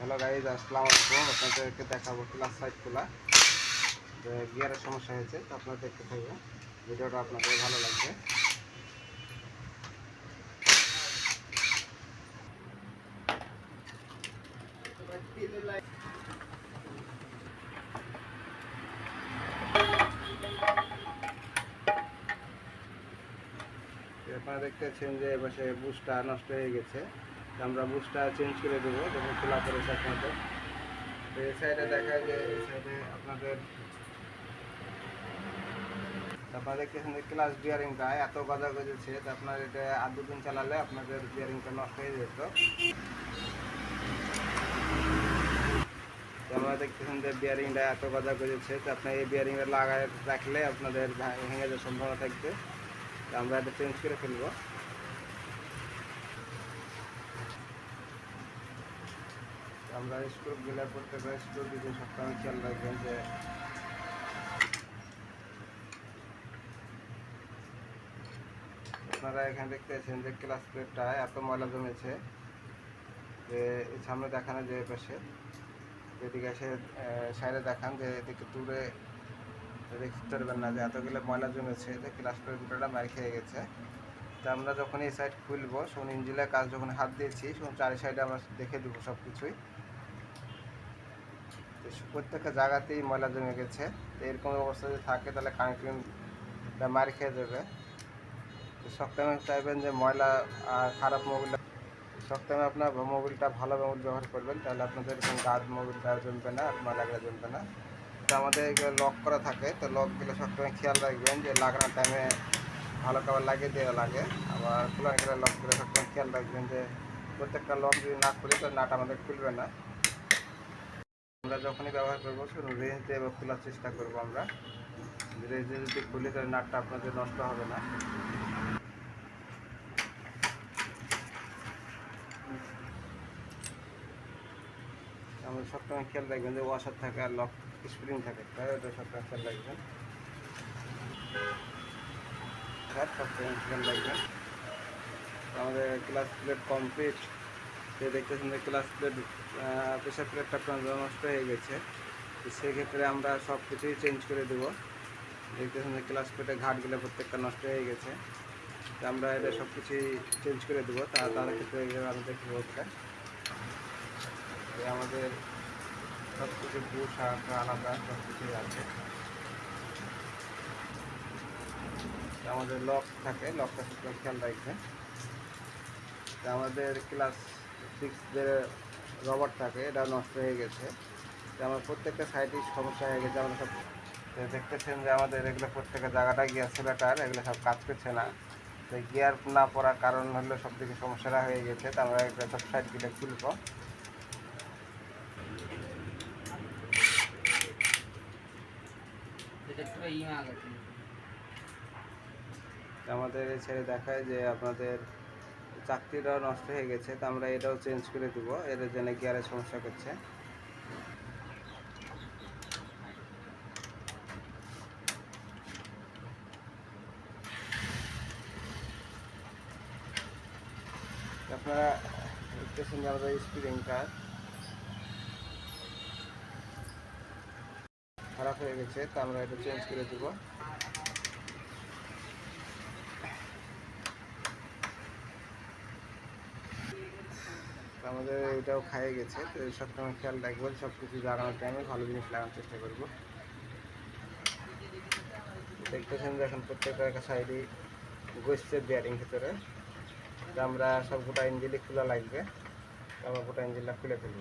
Hello guys আসসালামু আলাইকুম। আপনাদেরকে দেখাবো ক্লাস সাইড খোলা। গিয়ারের সমস্যা হয়েছে, তো আপনারা দেখতে থাকবেন। ভিডিওটা আপনাদের ভালো লাগবে। আপনারা দেখতে পাচ্ছেন যে এপাশে বুশটা নষ্ট হয়ে গেছে। আমরা বুশটা চেঞ্জ করে দেবো যখন খোলা করে আপনাদের তো এই সাইডে দেখা যে এই সাইডে আপনাদের তো আপনারা দেখতেছেন যে ক্লাস বিয়ারিংটা এত গজা গজেছে তো আপনার এটা আর দুদিন চালালে আপনাদের বিয়ারিংটা নষ্ট হয়ে যেত। আমরা দেখতেছেন যে বিয়ারিংটা এত গজা গজেছে তো আপনার এই বিয়ারিংটা লাগায় রাখলে আপনাদের ভেঙে যাওয়ার সম্ভাবনা থাকবে। আমরা এটা চেঞ্জ করে ফেলব। আমরা স্ক্রু গেলে প্রত্যেকটা দিকে সবসময় খেয়াল রাখবেন যে আপনারা এখানে দেখতে পাচ্ছেন যে ক্লাস প্লেটটা এত ময়লা জমেছে যে সামনে দেখানো যে পাশে। এদিকে এসে সাইডে দেখান যে এদিকে দূরে দেখতে পারবেন না যে এতগুলো ময়লা জমেছে যে ক্লাস প্লেট দুটোটা মার খেয়ে গেছে। তা আমরা যখন এই সাইড খুলবো শোন ইঞ্জিনের কাজ যখন হাত দিয়েছি শোন চারি সাইডে আমরা দেখে দেবো সব কিছুই প্রত্যেকটা জায়গাতেই ময়লা জমে গেছে। এরকম অবস্থা যদি থাকে, তাহলে কানেক্টিংটা মার খেয়ে যাবে তো চাইবেন যে ময়লা আর খারাপ মোবিলটা সবসময় আপনার মোবিলটা ভালো মোবিল ব্যবহার করবেন, তাহলে আপনাদের এরকম গাছ মোবিলটা জমবে না, আর ময়লাগুলো জমবে না। তো আমাদের এগুলো লক করা থাকে। তো লকগুলো সবসময় খেয়াল রাখবেন যে লাগানোর টাইমে ভালো খাবার লাগিয়ে দেওয়া লাগে। আবার খোলা গেলে লকগুলো সবসময় খেয়াল রাখবেন যে প্রত্যেকটা লক যদি না খুলি, তো নাট আমাদের খুলবে না। আমরা যখনই ব্যবহার করব রেঞ্জ দিয়ে এবার খোলার চেষ্টা করব আমরা। রেঞ্জ দিয়ে যদি খুলি, তাহলে নাটটা আপনাদের নষ্ট হবে না। আমাদের সবসময় খেয়াল রাখবেন যে ওয়াশার থাকে আর লক স্প্রিং থাকে তাই ওটা সবসময় খেয়াল রাখবেন। স্যার সবসময় খেয়াল রাখবেন। আমাদের ক্লাস প্লেট কমপ্লিট যে দেখতেছেন যে ক্লাস প্লেট প্রেশার প্লেটটা নষ্ট হয়ে গেছে। সেক্ষেত্রে আমরা সব কিছুই চেঞ্জ করে দেবো। দেখতেছেন যে ক্লাস প্লেটের ঘাটগুলো প্রত্যেকটা নষ্ট হয়ে গেছে। তো আমরা এটা সব কিছুই চেঞ্জ করে দেবো। তা, তার ক্ষেত্রে আমি দেখব ওটা আমাদের সব কিছু বুশ আলাদা সব কিছুই আছে। আমাদের লক থাকে, লকটা খেয়াল রাখবে আমাদের ক্লাস সিক্স যে রবার থাকে এটা নষ্ট হয়ে গেছে। তো আমার প্রত্যেকটা সাইডেই সমস্যা হয়ে গেছে আমরা সব দেখতেছেন যে আমাদের এগুলো প্রত্যেকটা জায়গাটা গিয়ার সিলেটার এগুলো সব কাজ করছে না। তো গিয়ার না পড়ার কারণ হলো সব দিকে সমস্যাটা হয়ে গেছে তো আমরা এগুলো সব সাইডগুলো খুলবো। তো আমাদের ছেড়ে দেখায় যে আপনাদের চাকরিটাও নষ্ট হয়ে গেছে, তো আমরা এটাও চেঞ্জ করে দেবো। এর জন্য গিয়ারের সমস্যা করছে? আপনারা দেখতেছেন আমাদের খারাপ হয়ে গেছে, তো আমরা এটা চেঞ্জ করে দেবো। আমাদের এটাও খাইয়ে গেছে, তো সবসময় খেয়াল রাখবেন সব কিছু লাগানোর টাইমে ভালো জিনিস লাগানোর চেষ্টা করব। দেখতেছেন যে এখন প্রত্যেকটা একটা সাইডে গোসছে বিয়ারিং ভিতরে। আমরা সব গোটা ইঞ্জিলি খোলা লাগবে, আমরা গোটা ইঞ্জিনটা খুলে ফেলব।